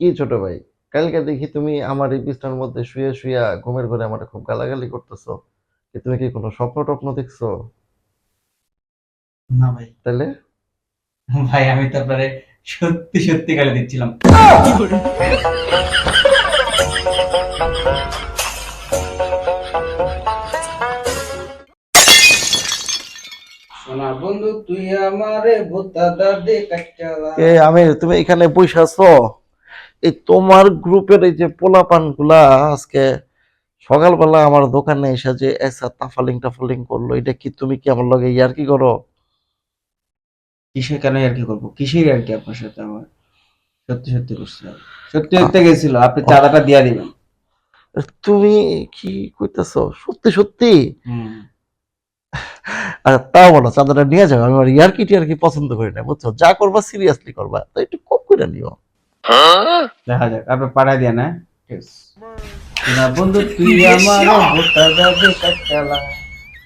কি ছোট ভাই? কালকে দেখি তুমি আমার এই বিছনার মধ্যে শুয়ে শুয়ে ঘুমের ঘরে আমার খুব গালাগালি করতেছো। কি তুমি কি কোনো স্বপ্ন টপ্ন দেখছ? না ভাই। তাহলে? ভাই আমি তো আপনারে সত্যি সত্যি গালি দিচ্ছিলাম। বন্ধু তুই আমারে ভূতা দাদে কাটালা এ আমি তুমি এখানে বসে আছো? এই তোমার গ্রুপের এই যে পোলাপানগুলা আজকে সকালবেলা আমার দোকানে এসে যে এসা তাফালিং টাফালিং করল এটা কি তুমি কি আমার লগে ইয়ার কি করো? কিসের কেন কি করব? কিসের কি আপনার সাথে আমার? সত্যি সত্যি করছিলাম সত্যি সত্যি গেছিল আপনি চাঁদাটা দিয়া দিবেন। তুমি কি কইতেছো? সত্যি সত্যি? আর তাও বলো চাঁদাটা নিয়ে যাবে আমি আর ইয়ার কি টিয়ার কি পছন্দ করি না বুঝছ? যা করবা সিরিয়াসলি করবা। তো একটু কম করে নিও। দেখা যাক আপনি পাঠাই দিয়ে না। বন্ধু তুই আমার কাটালা